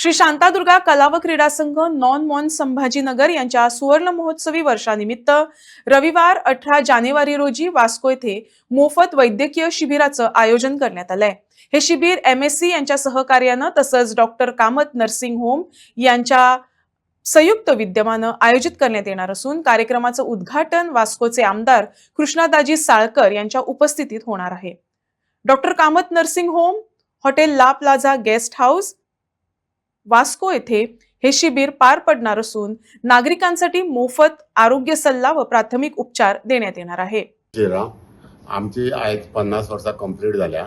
श्री शांतादुर्गा कला व क्रीडा संघ नॉन मॉन संभाजीनगर यांच्या सुवर्ण महोत्सवी वर्षानिमित्त रविवार अठरा जानेवारी रोजी वास्को येथे मोफत वैद्यकीय शिबिराचं आयोजन करण्यात आलंय. हे शिबिर एम एस सी यांच्या सहकार्यानं तसंच डॉक्टर कामत नर्सिंग होम यांच्या संयुक्त विद्यमानं आयोजित करण्यात येणार असून कार्यक्रमाचं उद्घाटन वास्कोचे आमदार कृष्णादाजी साळकर यांच्या उपस्थितीत होणार आहे. Doctor Kamat nursing home hotel La Plaza guest house Vasco येथे हे शिबिर पार पडणार असून नागरिकांसाठी मोफत आरोग्य सल्ला व प्राथमिक उपचार देण्यात येणार आहे. आमची आयज पन्नास वर्सां कंप्लीट जाल्या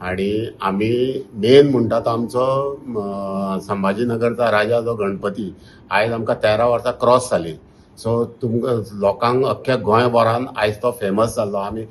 आणि आमी मेन म्हणटा तो आमचो संभाजीनगरचा राजा जो गणपती आयज आमकां तेरा वर्सां क्रॉस जाली सो तुमकां लोकांक अख्ख्या गोंयभरान आयज तो फेमस जाल्लो आमी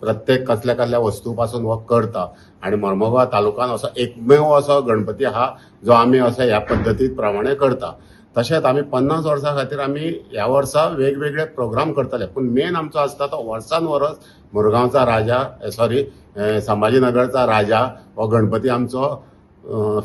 प्रत्येक कसल्या कसल्या वस्तू पासून हो करता. आणि मर्मगांव तालुकान असो एकमेव असो गणपती हा जो आमी असो ह्या पद्दती प्रमाणे करता. तशेंच आमी पन्नास वर्सां खातीर आमी ह्या वर्सा वेगवेगळे प्रोग्राम करतले. पूण मेन आमचो आसता तो वर्सान वर्स मुरगांवचा राजा eh, सॉरी eh, संभाजीनगरचा राजा हो गणपती आमचो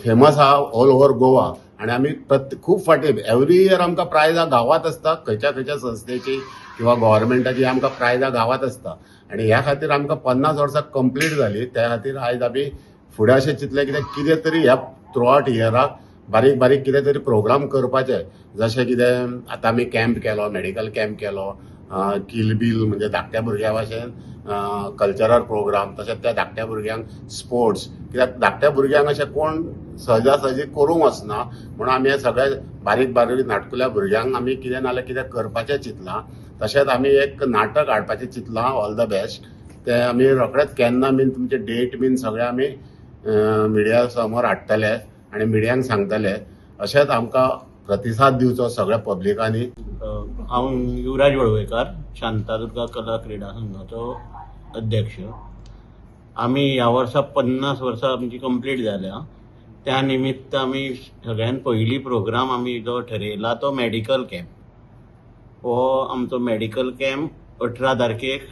फेमस हा ऑल ओव्हर गोवा. आणि आमी प्रत्येक खूब फाटी एवरी इयर आमकां प्रायजां गावात आसता खंयच्या खंयच्या संस्थेची किंवा गव्हर्मेंटाची आमकां प्रायजां गावात आसता आणि ह्या खातीर आमकां पन्नास वर्सां कंप्लीट जाली त्या खातीर आयज आमी फुडें अशें चिंतलें कितें कितें तरी ह्या थ्रू आउट इयराक बारीक बारीक कितें तरी प्रोग्राम करपाचे. जशें कितें आतां आमी कॅम्प केलो मेडिकल कॅम्प केलो. किलबील म्हणजे धाकट्या भुरग्यां भाशेन कल्चरल प्रोग्राम तशेंच त्या धाकट्या भुरग्यांक स्पोर्ट्स. कित्याक धाकट्या भुरग्यांक अशें कोण सहजा सहजी करूंक वचना म्हणून आमी हे सगळे बारीक बारीक नाटकुल्या भुरग्यांक आमी कितें नाल्यार कितें करपाचें चिंतलां. तशेंच आमी एक नाटक हाडपाचें चिंतलां ऑल द बेस्ट. ते आमी रोखडेच केन्ना बीन तुमचे डेट बीन सगळे आमी मिडिया समोर हाडटले आनी मिडियांक सांगतले. अशेंच आमकां प्रतिसाद दिवचो सगळ्या पब्लिकांनी. हांव युवराज वळवयकार शांतादुर्गा कला क्रीडा संघाचो अध्यक्ष. आमी ह्या वर्सा पन्नास वर्सां आमची कंप्लीट जाल्या त्या निमित्त आमी सगळ्यान पयली प्रोग्राम आमी जो ठरयला तो मेडिकल कॅम्प हो आमचो मेडिकल कॅम्प अठरा तारखेक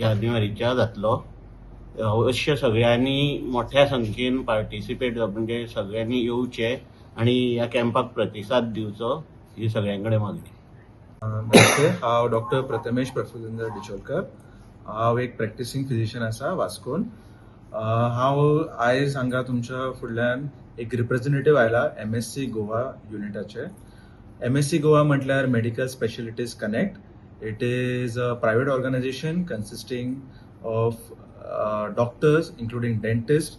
जानेवारीच्या जातलो. अवश्य सगळ्यांनी मोठ्या संख्येन पार्टिसिपेट म्हणजे सगळ्यांनी येवचे आणि ह्या कॅम्पाक प्रतिसाद दिवचो. ही सगळ्यां कडेन मागणी नमस्ते हांव डॉक्टर प्रथमेश प्रफुल्लेंद्र डिचोलकर. हांव एक प्रॅक्टिसींग फिजिशियन आसा वास्कोन. हांव आयज हांगा तुमच्या फुडल्यान एक रिप्रेझेंटेटिव्ह आयला एम एस सी गोवा युनिटाचे एम एस सी गोवा म्हटल्यार medical specialities connect it is a private organisation consisting of doctors including dentist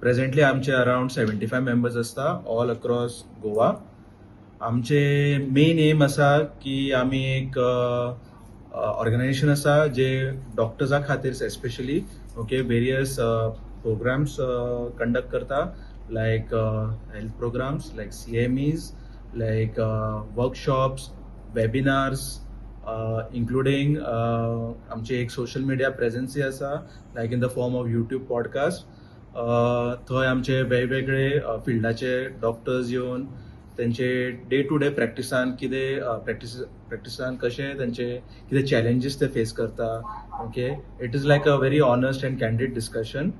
presently आमचे अरावंड सेव्हन्टी फाय मेंबर्स आसता ऑल अक्रॉस गोवा. आमचे मेन एम आसा की आमी एक ऑर्गनायझेशन आसा जे डॉक्टर्सा खातीर especially okay various programmes conduct करता. Like health programmes like C M Es like workshops webinars including आमची एक सोशल मिडिया प्रेझन्सी आसा like in the form of YouTube podcast थंय आमचे वेगवेगळे फिल्डाचे डॉक्टर्स येवन त्यांचे डे टू डे प्रॅक्टिसान कितें प्रॅक्टिस प्रॅक्टिसान कशें त्यांचे कितें चॅलेंजीस ते फेस करता okay it is like a very honest and candid discussion